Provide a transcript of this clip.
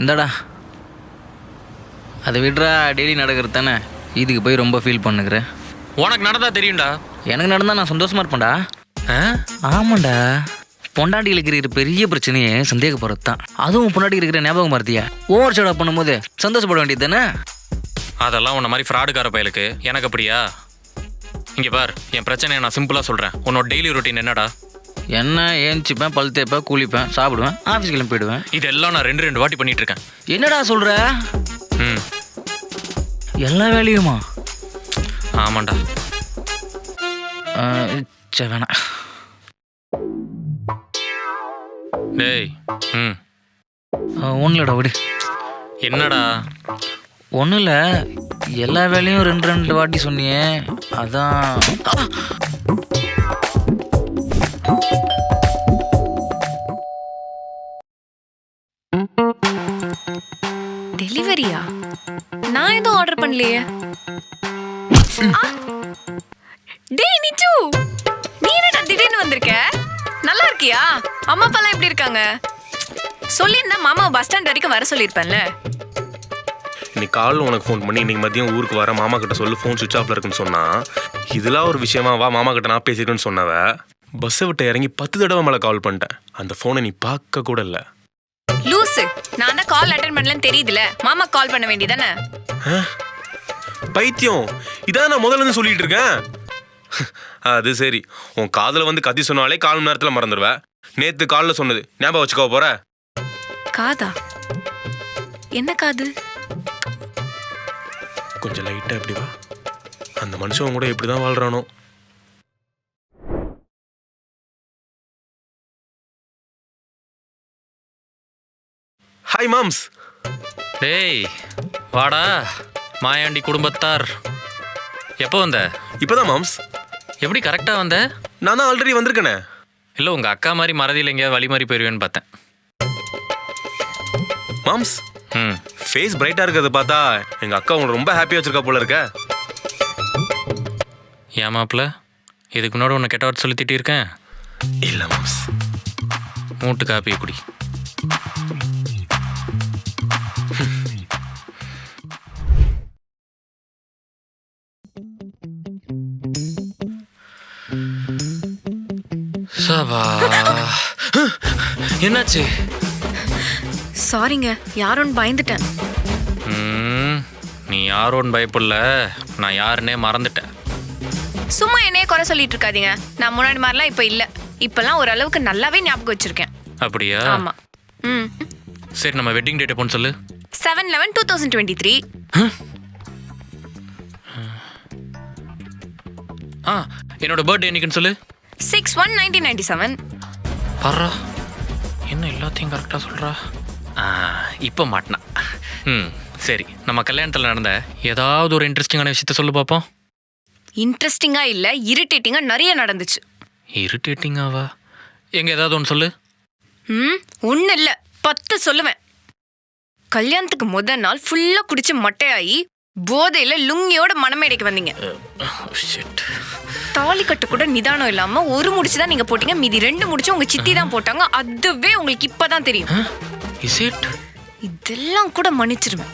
இந்தாடா. அதை விட்றா டெய்லி நடக்கிறது தானே. இதுக்கு போய் ரொம்ப ஃபீல் பண்ணுகிற உனக்கு நடந்தா தெரியும்டா. எனக்கு நடந்தால் நான் சந்தோஷமா இருப்பேன்டா? ஆமாண்டா. பொண்டாட்டிகளுக்கு இருக்கிற பெரிய பிரச்சனையே சந்தேகப்படுறது தான். அதுவும் பொண்டாட்டி இருக்கிற ஞாபகம் மறதியா? ஓவர் ஷேடா பண்ணும்போது சந்தோஷப்பட வேண்டியது தானே? அதெல்லாம் உன்ன மாதிரி ஃப்ராடுக்கார பயலுக்கு. எனக்கு அப்படியா? இங்க பார் என் பிரச்சனையை நான் சிம்பிளா சொல்றேன். உன்னோட டெய்லி ரொட்டீன் என்னடா? என்ன ஏஞ்சிப்பேன் பல் தேய்ப்பேன் குளிப்பேன் சாப்பிடுவேன் ஆஃபீஸ் கிளம்பி போயிடுவேன். இதெல்லாம் நான் ரெண்டு ரெண்டு வாட்டி பண்ணிட்டு இருக்கேன் என்னடா சொல்ற? ம். எல்லா வேலையுமா? ஆமாண்டா. சே வேணாம். டேய் ம். ஒன்றும் இல்லடா விடு. என்னடா? ஒன்றும் இல்லை எல்லா வேலையும் ரெண்டு ரெண்டு வாட்டி சொன்னியே அதான். டெலிவரியா நான் எதுவும் ஆர்டர் பண்ணலையே. டேய் நிச்சு! நீ என்னடா திடீர்னு வந்திருக்க? நல்லா இருக்கியா? அம்மா அப்பாலாம் எப்படி இருக்காங்க? சொல்லியிருந்தா மாமா பஸ் ஸ்டாண்ட் வரைக்கும் வர சொல்லியிருப்பேன்ல. இன்னைக்கு காலைல உனக்கு ஃபோன் பண்ணி இன்னைக்கு மதியம் ஊருக்கு வர மாமா கிட்ட சொல்லு ஃபோன் சுவிச் ஆஃப்ல இருக்குன்னு சொன்னா இதெல்லாம் ஒரு விஷயமா வா மாமா கிட்ட நான் பேசியிருக்கேன்னு சொன்னவ பஸ்ஸை விட்டு இறங்கி பத்து தடவை மேலே கால் பண்ணிட்டேன். அந்த ஃபோனை நீ பார்க்க கூட இல்லை. நான் தான் கால் அட்டன் பண்ணலன்னு தெரியுதுல. மாமா கால் பண்ண வேண்டியதானே? பைத்தியம். இதான் நான் முதல்ல இருந்து சொல்லிட்டு இருக்கேன். அது சரி. உன் காதுல வந்து கத்தி சொன்னாலே கால் மணி நேரத்தில் மறந்துடுவ நேத்து காலில் சொன்னது. ஞாபகம் வச்சுக்கோ போற? காதா? என்ன காது? கொஞ்சம் லைட்டா எப்படி வா. அந்த மனுஷன் கூட எப்படி தான் வாழ்றானோ? ஹாய் மாம்ஸ் டேய் வாடா மாயாண்டி குடும்பத்தார். எப்போ வந்த? இப்போதான் மாம்ஸ் எப்படி கரெக்டா வந்த? நான் தான் ஆல்ரெடி வந்திருக்கேனே. இல்லை உங்க அக்கா மாதிரி மறதியில் எங்கேயாவது வழி மாதிரி போயிருவேன்னு பார்த்தேன். மாம்ஸ் ம். ஃபேஸ் பிரைட்டா இருக்கிறத பார்த்தா எங்க அக்கா உங்களை ரொம்ப ஹாப்பியா வச்சிருக்கா போல இருக்க. ஏன் மாப்பிள்ள? இதுக்கு முன்னாடி உன்னை கெட்ட வார்த்தை சொல்லி திட்டியிருக்கேன் இல்ல மாம்ஸ் மூட்டு காப்பியை குடி. சபா என்னாச்சு? சாரிங்க யாரோன்னு பயந்துட்டேன். ம், நீ யாரோன்னு பயப்படல. நான் யாருன்னே மறந்துட்டேன். சும்மா என்னையே குறை சொல்லிட்டு இருக்காதீங்க. நான் முன்னாடி மாதிரிலாம் இப்போ இல்ல. இப்பெல்லாம் ஓரளவுக்கு நல்லாவே ஞாபகம் வச்சிருக்கேன். அப்படியா? ஆமா. ம். சரி நம்ம வெட்டிங் டேட் எப்போன்னு சொல்லு. Seven eleven two thousand twenty three ஆ என்னோட பர்த்டே என்னைக்குன்னு சொல்லு. Six one nineteen ninety seven பர்றா. என்ன எல்லாத்தையும் கரெக்டாக சொல்கிறா இப்போ மாட்டினா. ம் சரி. நம்ம கல்யாணத்தில் நடந்த ஏதாவது ஒரு இன்ட்ரெஸ்டிங்கான விஷயத்த சொல்லு பார்ப்போம் இன்ட்ரெஸ்டிங்கா இல்ல இரிட்டேட்டிங்கா நிறைய நடந்துச்சு. இரிட்டேட்டிங்காவா எங்க ஏதாவது ஒன்று சொல்லு. ம் ஒண்ணு இல்ல பத்து சொல்லுவேன். கல்யாணத்துக்கு முத நாள் ஃபுல்லா குடிச்சு மட்டையாகி போதையில லுங்கியோட மணமேடைக்கு வந்தீங்க. ஷிட் தாலி கட்டு கூட நிதானம் இல்லாம ஒரு முடிச்சு தான் நீங்க போட்டீங்க. மீதி ரெண்டு முடிச்சு உங்க சித்தி தான் போட்டாங்க. அதுவே உங்களுக்கு இப்பதான் தெரியும். இதெல்லாம் கூட மன்னிச்சிருவேன்